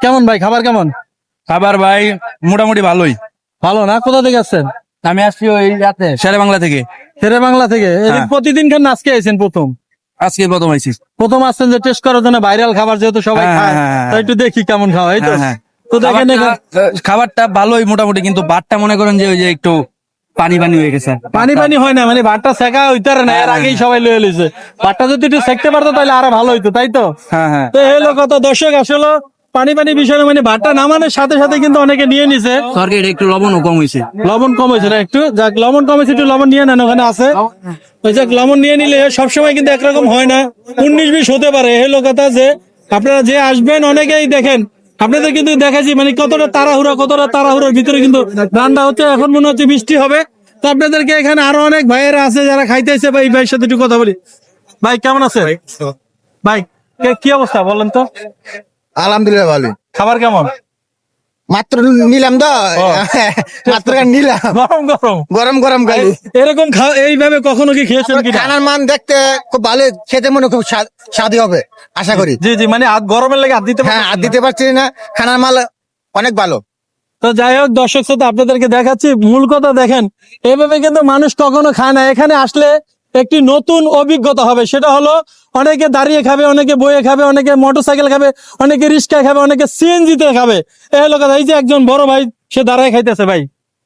কেমন ভাই খাবার কেমন? খাবার ভাই মোটামুটি ভালোই। ভালো না? কোথা থেকে আসছেন? আমি আসছি ওই রাতে শেরে বাংলা থেকে। শেরে বাংলা থেকে হ্যাঁ। প্রতিদিন খান আজকে আইছেন প্রথম? আজকে প্রথম আইছি। প্রথম আসছেন যে টেস্ট করার জন্য ভাইরাল খাবার যেহেতু সবাই হ্যাঁ, খায় হ্যাঁ। তাই একটু দেখি কেমন খাওয়া এই তো। তো দেখেন খাবারটা- ভালোই মোটামুটি কিন্তু ভাতটা মনে করেন যে ওই যে একটু পানি পানি হয়ে গেছে। পানি পানি হয় না মানে ভাতটা সেকা হইতারে না এর আগেই সবাই লয়ে লইছে। ভাতটা যদি একটু সেকতে পারতো তাহলে আরও ভালো হইতো তাই তো? হ্যাঁ হ্যাঁ। তো এই হলো কত দর্শক আসলে পানি পানি বিষয় মানে ভাতটা নামানোর সাথে সাথে কিন্তু অনেকে নিয়ে নিছে। তরকারিটা একটু লবণও কম হয়েছে। লবণ কম হয়েছে না একটু? যাক লবণ কম হয়েছে একটু লবণ নিয়ে নেন ওখানে আছে। ওই যাক লবণ নিয়ে নিলে সবসময় কিন্তু একরকম হয় না। উনিশ বিশ হতে পারে। এই হলো কথা যে আপনারা যে আসবেন অনেকেই দেখেন আপনাদের কিন্তু দেখেছি মানে কতটা তাড়াহুড়া কতটা তাড়াহুড়ার ভিতরে কিন্তু রান্না হচ্ছে। এখন মনে হচ্ছে বৃষ্টি হবে। তো আপনাদেরকে এখানে আরও অনেক ভাইয়েরা আছে যারা খাইতেছে ভাই ভাইয়ের সাথে একটু কথা বলি। ভাই কেমন আছে ভাই কি অবস্থা বলেন তো? আলহামদুলিল্লাহ ভালো। খাবার কেমন? মাত্র নিলাম তো। মাত্র নিলাম। গরম গরম। গরম গরম গালি এরকম এইভাবে কখনো কি খেয়েছেন কিনা? খানার মান দেখতে খুব ভালো খেতে মনে খুব স্বাদ- হবে আশা করি। জি জি মানে গরমের লেগে হাত দিতে হ্যাঁ আর দিতে পারছি না। খানার মাল অনেক ভালো। তো যাই হোক দর্শক শ্রোতা আপনাদেরকে দেখাচ্ছি। মূল কথা দেখেন এভাবে কিন্তু মানুষ কখনো খায় না। এখানে আসলে একটি নতুন অভিজ্ঞতা হবে। সেটা হলো অনেকে দাঁড়িয়ে খাবে অনেকে বয়ে খাবে অনেকে মোটরসাইকেল খাবে অনেকে রিক্সায় খাবে অনেকে সিএনজিতে খাবে। এই হলো কথা এই যে একজন বড় ভাই সে দাঁড়ায় খাইতেছে ভাই।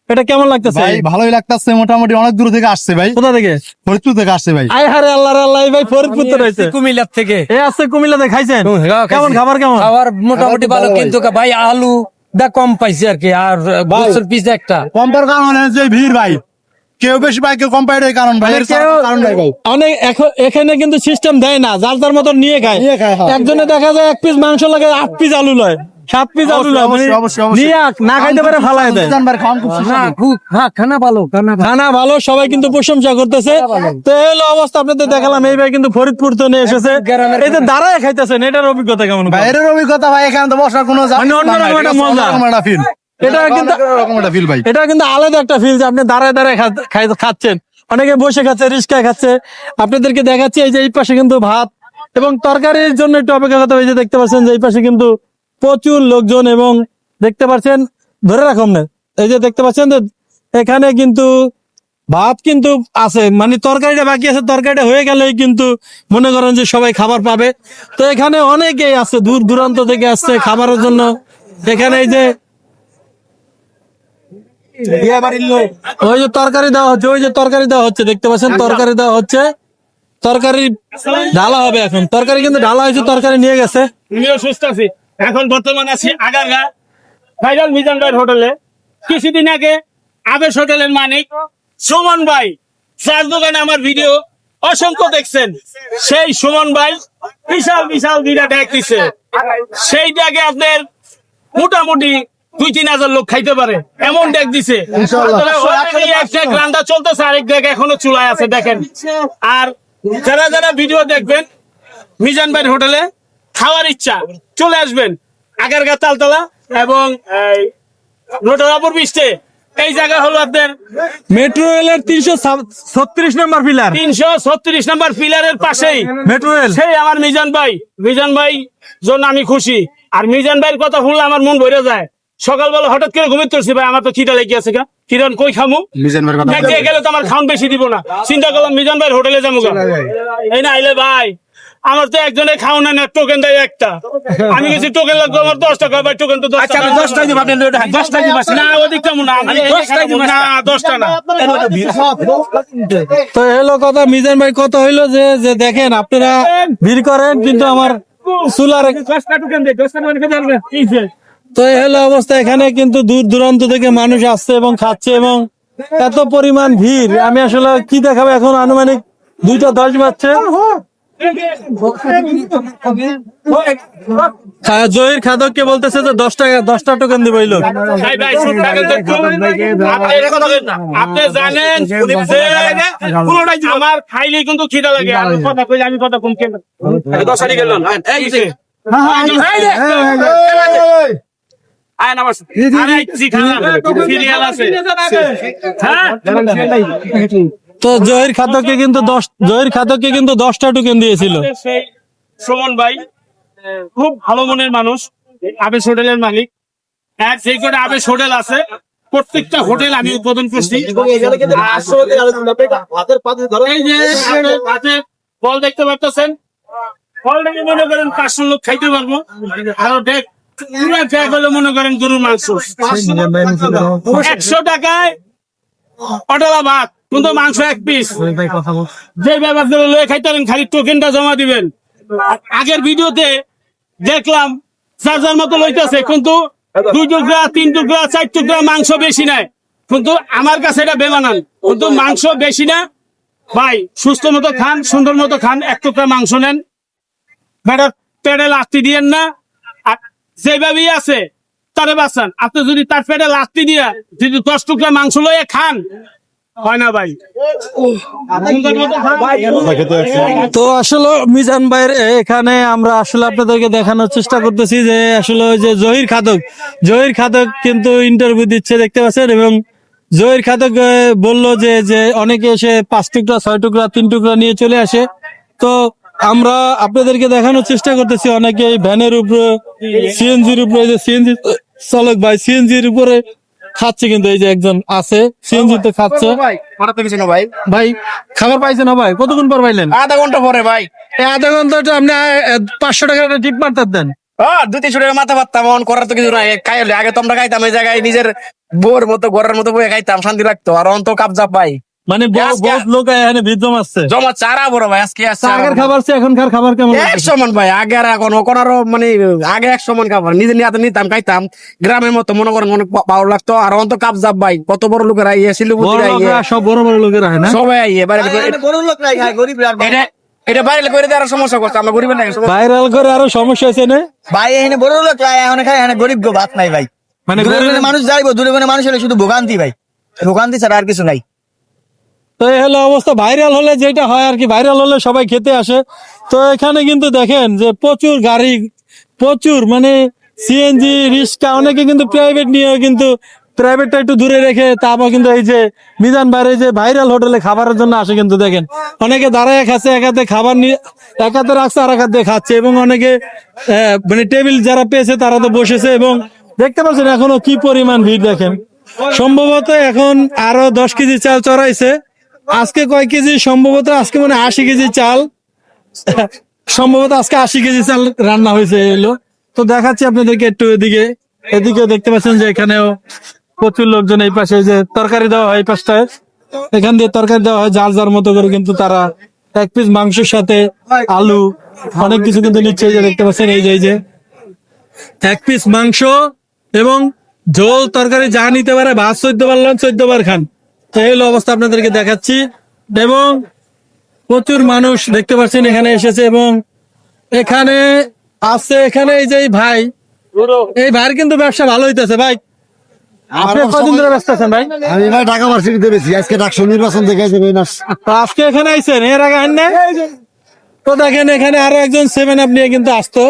এটা কেমন লাগতেছে? ভাই ভালোই লাগতেছে মোটামুটি অনেক দূর থেকে আসছে ভাই। কোথা থেকে? ফরিদপুর থেকে আসছে ভাই। আয় হারে আল্লাহ আল্লাহ ভাই ফরিদপুর তো রয়েছে। কুমিল্লার থেকে। এ আসছে কুমিল্লাতে খাইছেন? কেমন খাবার কেমন? খাবার মোটামুটি ভালো কিন্তু ভাই আলু দা কম পাইছে আর কি আর বছর পিছে একটা। কম্পার কারণ হচ্ছে ভিড় ভাই। কেউ বেশি পায় কেউ কম পায় এটাই কারণ ভাই এর কারণ নাই ভাই। অনেক এখন- এখানে কিন্তু সিস্টেম দেয় না যার যার মতো নিয়ে খায়। নিয়ে খায়, হ্যাঁ। একজনে দেখা যায় এক পিস মাংস লাগে আট পিস আলু লয় সাত পিস আলু লয় মানে অবশ্যই, অবশ্যই, অবশ্যই। নিয়ে আক, না খাইতে পারে ফালাই দেয়। জান ভাই খাওয়ান খুব সুস্বাদু। হ্যাঁ খানা ভালো খানা খানা ভালো সবাই কিন্তু প্রশংসা করতেছে। তো এই হলো অবস্থা আপনাদের দেখালাম এই ভাই কিন্তু ফরিদপুর তো নিয়ে এসেছে। এই যে দাঁড়ায় খাইতেছেন এটার অভিজ্ঞতা কেমন? বাইরের অভিজ্ঞতা ভাই এখানে তো বসার কোনো মানে অন্যরকম একটা মজা। অন্যরকম একটা ফিল এটা কিন্তু অন্যরকম একটা ফিল ভাই এটা কিন্তু আলাদা একটা ফিল যে আপনি দাঁড়ায় দাঁড়ায় খাচ্ছেন। অনেকে বসে খাচ্ছে রিস্কায় খাচ্ছে। আপনাদেরকে দেখাচ্ছি এই যে এই পাশে কিন্তু ভাত এবং তরকারির জন্য একটু অপেক্ষা করতে হবে। যে দেখতে পাচ্ছেন যে এই পাশে কিন্তু প্রচুর লোকজন এবং দেখতে পাচ্ছেন ধরে রাখুন না। এই যে দেখতে পাচ্ছেন যে এখানে কিন্তু ভাত কিন্তু আছে। মানে তরকারিটা বাকি আছে তরকারিটা হয়ে গেলেই কিন্তু মনে করেন যে সবাই খাবার পাবে। তো এখানে অনেকেই আছে দূর দূরান্ত থেকে আসছে খাবারের জন্য। এখানে এই যে ওই যে তরকারি দেওয়া হচ্ছে ওই যে তরকারি দেওয়া হচ্ছে দেখতে পাচ্ছেন? তরকারি দেওয়া হচ্ছে। তরকারি ঢালা হবে এখন। তরকারি কিন্তু ঢালা হয়েছে তরকারি নিয়ে গেছে। আমিও সুস্থ আছি। এখন বর্তমানে আছি আগারগা ভাইরাল মিজান ভাইয়ের হোটেলে। কিছুদিন আগে আবেশ হোটেলের মালিক সুমন ভাই যার দোকানে আমার ভিডিও অসংখ্য দেখছেন। সেই সুমন ভাই বিশাল বিশাল দুইটা ডেক দিছে। সেই আপনার মোটামুটি দুই তিন হাজার লোক খাইতে পারে। এমন ডেক দিছে। এক রান্না চলতেছে আরেক ডেক এখনও চুলায় আছে দেখেন। আর যারা যারা ভিডিও দেখবেন মিজান ভাইয়ের হোটেলে খাওয়ার ইচ্ছা চলে আসবেন। আগের আগারগা তালতলা এবং রোটারাপুর এই জায়গা হলো আপনার মেট্রো রেলের তিনশো ছত্রিশ নম্বর পিলার। তিনশো ছত্রিশ নম্বর পিলারের পাশেই। Metro rail. সেই আমার মিজান ভাই। মিজান ভাই জন্য আমি খুশি। আর মিজান ভাইয়ের কথা শুনলে আমার মন ভরে যায়। সকালবেলা হঠাৎ করে ঘুমিয়ে তুলছি ভাই আমার তো খিদা লেগে আছে গা। কিরণ কই খামু? মিজান ভাইয়ের কথা গেলে তো আমার খাউন বেশি দিব না। চিন্তা করলাম মিজান ভাইয়ের হোটেলে যাব গা। এই না আইলে ভাই আমার তো একজনে খাও না না টোকেন দেয় একটা। আমি কিছু টোকেন লাগবে আমার দশ টাকা ভাই টোকেন তো দশ আচ্ছা আমি টাকা দিব আপনি দশটাই দিব না ওদিক কেমন না আমি দশটাই দিব না দশটা না। তো হলো কথা মিজান ভাই কত হইল যে যে দেখেন আপনারা ভিড় করেন কিন্তু আমার চুলার দশটা টোকেন দে দশটা টোকেন যে? তো এই হলো অবস্থা এখানে কিন্তু দূর দূরান্ত থেকে মানুষ আসছে এবং খাচ্ছে এবং এত পরিমাণ ভিড় আমি আসলে কি দেখাবো এখন আনুমানিক দুইটা দশ বাজছে খা- জহির খাদককে বলতেছে যে দশ টাকা দশটা টোকেন দিব এই লোক। আপনি জানেন আমার খাইলে কিন্তু খিদা লাগে আমি কথা কইলে আমি কথা কম কেন দশারি গেল আরে সিরিয়াল আছে। হ্যাঁ? তো জহির কিন্তু দশ জহির কিন্তু দশটা টোকেন দিয়েছিল সেই সুমন ভাই খুব ভালো মনের মানুষ আবেশ হোটেলের মালিক এক সেই করে আবেশ হোটেল আছে প্রত্যেকটা হোটেল আমি উদ্বোধন করছি এই যে হাতে ফল দেখতে পাচ্ছেন ফলটাকে মনে করেন পাঁচশো লোক খাইতে পারব আর দেখ পুরো ব্যাগ মনে করেন গরুর মাংস। একশো টাকায় অটলা ভাত, কিন্তু মাংস এক পিস যে ব্যাপার লয়ে খাইতে পারেন, খালি টোকেনটা জমা দিবেন। আগের ভিডিওতে দেখলাম যার মতো লইতেছে, কিন্তু দুই টুকরা, তিন টুকরা, চার টুকরা মাংস বেশি নাই কিন্তু আমার কাছে এটা বেমানান। কিন্তু মাংস বেশি না। ভাই, সুস্থ মতো খান, সুন্দর মতো খান, এক টুকরা মাংস নেন। বেটা পেটে লাস্তি দিয়েন না। যেভাবেই আছে তারে বাঁচান। আপনি যদি তার পেটে লাস্তি দিয়া যদি দশ টুকরা মাংস লয়ে খান ভাই। তো আসলে মিজান ভাইয়ের এখানে আমরা আসলে আপনাদেরকে দেখানোর চেষ্টা করতেছি যে আসলে ওই যে জহির খাদক জহির খাদক কিন্তু ইন্টারভিউ দিচ্ছে দেখতে পাচ্ছেন? এবং জহির খাদক আহ, বলল যে যে অনেকে এসে পাঁচ টুকরা ছয় টুকরা তিন টুকরা নিয়ে চলে আসে। তো আমরা আপনাদেরকে দেখানোর চেষ্টা করতেছি অনেকে ভ্যানের উপরে সিএনজির উপরে যে সিএনজি চালক ভাই সিএনজির উপরে খাচ্ছে কিন্তু এই যে একজন আছে সিএনজি তে খাচ্ছে। ভাই ভাই ভাই খাবার পাইছেন না ভাই? কতক্ষণ পর পাইলেন? আধা ঘণ্টা পরে ভাই। এই আধা ঘন্টাটা আপনি আহ, পাঁচশো টাকা টিপ মারতে দেন। দুই তিনশো টাকা মাথা পারতাম অন করার তো কিছু নাই। খাইলে আগে তো আমরা খাইতাম এই জায়গায় নিজের বোর মতো ঘরের মতো বয়ে খাইতাম শান্তি লাগতো। আর অন্ত কাবজা পাই মানে বহুত লোক এখানে বিদ্যম আসছে জমা চারা বড় ভাই আজকে আসছে আগের খাবার চেয়ে এখনকার খাবার কেমন এক সমান ভাই আগে আর এখন এখন আরও মানে আগে এক সমান খাবার নিজে নিয়ে নিতাম খাইতাম। গ্রামের মতো মনে করেন অনেক পাওয়ার লাগতো। আর অন্ত কাবজা ভাই কত বড় লোকেরা ইয়ে বড় শিলিগুড়ি লোকেরা সব বড় বড় লোকেরা হয় না? সবাই আইয়ে বাইরে এটা এটা বাইরে করে দেওয়ার সমস্যা করছে আমরা গরিবের ভাইরাল করে আরও সমস্যা আছে না? ভাই এখানে বড় লোক লাই এখন খাই এখানে গরিব গো ভাত নাই ভাই। মানে গরিব- মানুষ যাইবো দূরে দূরে মানুষ হলে শুধু ভোগান্তি ভাই। ভোগান্তি ছাড়া আর কিছু নাই। তো এই হলো অবস্থা। ভাইরাল হলে যেটা হয় আর কি ভাইরাল হলে সবাই খেতে আসে। তো এখানে কিন্তু দেখেন যে প্রচুর গাড়ি, প্রচুর মানে সিএনজি রিক্সা, অনেকে কিন্তু প্রাইভেট নিয়ে কিন্তু প্রাইভেটটা একটু দূরে রেখে তারপর কিন্তু এই যে মিজান বাইরে যে ভাইরাল হোটেলে খাবারের জন্য আসে কিন্তু দেখেন। অনেকে দাঁড়ায় খাচ্ছে এক হাতে খাবার নিয়ে, এক হাতে রাখছে আর এক হাতে খাচ্ছে এবং অনেকে মানে টেবিল যারা পেয়েছে তারা তো বসেছে এবং দেখতে পাচ্ছেন এখনও কি পরিমাণ ভিড় দেখেন। সম্ভবত এখন আরও দশ কেজি চাল চড়াইছে। আজকে কয় কেজি? সম্ভবত আজকে মানে আশি কেজি চাল। সম্ভবত আজকে আশি কেজি চাল রান্না হয়েছে এলো তো দেখাচ্ছি আপনাদেরকে একটু এদিকে। এদিকেও দেখতে পাচ্ছেন যে এখানেও প্রচুর লোকজন এই পাশে যে তরকারি দেওয়া হয় এই পাশটায়। এখান দিয়ে তরকারি দেওয়া হয় যার যার মতো করে কিন্তু তারা এক পিস মাংসের সাথে আলু, অনেক কিছু কিন্তু নিচ্ছে যে দেখতে পাচ্ছেন, এই যে এই যে। এক পিস মাংস এবং ঝোল তরকারি যা নিতে পারে, ভাত, চোদ্দ পারলাম চোদ্দ বার খান। তো এই অবস্থা আপনাদেরকে দেখাচ্ছি। এবং প্রচুর মানুষ দেখতে পাচ্ছেন এখানে এসেছে এবং এখানে আছে এখানে এই যে ভাই। এই ভাইয়ের কিন্তু ব্যবসা ভালো হইতেছে ভাই। আপনি কদিন ধরে ব্যস্ত আছেন ভাই? আমি ভাই ঢাকা ভার্সিটিতে বেশি আজকে ডাকসু নির্বাচন দেখে যাবে না আজকে এখানে আইছেন? এর আগে আইন না তো দেখেন এখানে আরও একজন সেভেন আপ নিয়ে কিন্তু আসতো।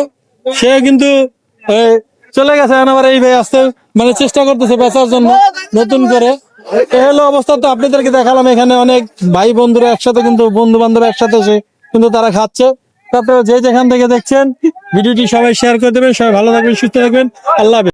সে কিন্তু চলে গেছে। আবার এই ভাই আসতে মানে চেষ্টা করতেছে বেচার জন্য নতুন করে। হলো অবস্থা তো আপনাদেরকে দেখালাম এখানে অনেক ভাই বন্ধুরা একসাথে কিন্তু বন্ধু বান্ধব একসাথে কিন্তু তারা খাচ্ছে তারপরে যে যেখান থেকে দেখছেন, ভিডিওটি সবাই শেয়ার করে দেবেন, সবাই ভালো থাকবেন, সুস্থ থাকবেন আল্লাহ।